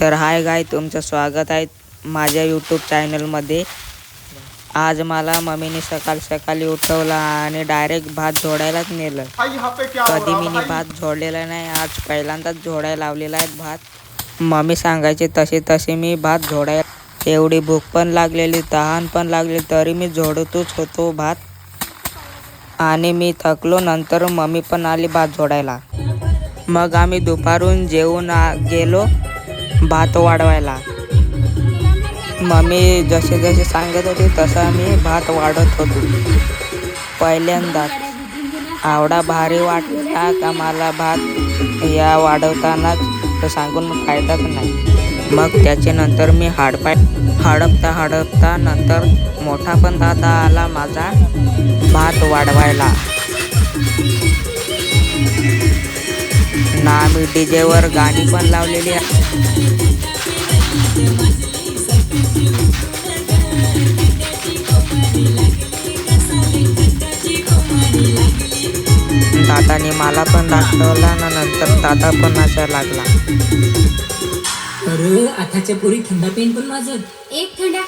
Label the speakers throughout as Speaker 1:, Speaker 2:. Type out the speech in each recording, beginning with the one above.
Speaker 1: तर हाय गाय तुमचं स्वागत आहे माझ्या यूट्यूब चॅनलमध्ये आज मला मम्मीने सकाळ सकाळी उठवलं आणि डायरेक्ट भात झोडायलाच नेलं.
Speaker 2: हो
Speaker 1: कधी मी भात झोडलेला नाही आज पहिल्यांदाच झोडायला लावलेला आहे भात. मम्मी सांगायचे तसे तसे मी भात झोडाय एवढी भूक पण लागलेली तहान पण लागली तरी मी झोडतच होतो भात. आणि मी थकलो नंतर मम्मी पण आली भात झोडायला. मग आम्ही दुपारून जेवून गेलो. भात वाढवायला. मम्मी जसे जसे सांगत होते तसा मी भात वाढत होतो. पहिल्यांदा. आवडा भारी वाटला का मला भात या वाढवतानाच? तर सांगून फायदाच नाही. मग त्याच्यानंतर मी हाडपाय हडपता हडपता नंतर मोठा पण दादा आला माझा भात वाढवायला. ना आम्ही डीजेवर गाणी पण लावलेली आहे. दादाने मला पण दाखवला ना नंतर दादा पण नाचायला लागला.
Speaker 3: अरे आताच्या पोरी थंडा पेन पण वाजत.
Speaker 4: एक थंडा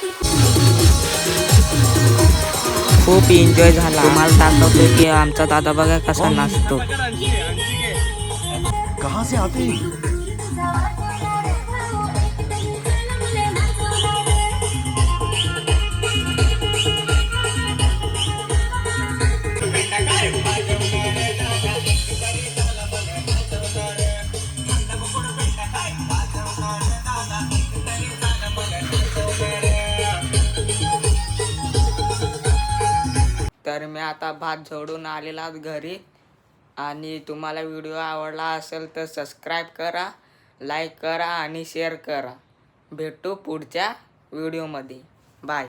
Speaker 1: खूप एन्जॉय झाला. तुम्हाला दाखवतो की आमचा दादा बघा कसा नाचतो.
Speaker 2: कहाँ से आते हैं?
Speaker 1: तर मी आता भात झोडून आलेला घरी. आणि तुम्हाला व्हिडिओ आवडला असेल तर सबस्क्राईब करा लाईक करा आणि शेअर करा. भेटू पुढच्या व्हिडिओमध्ये बाय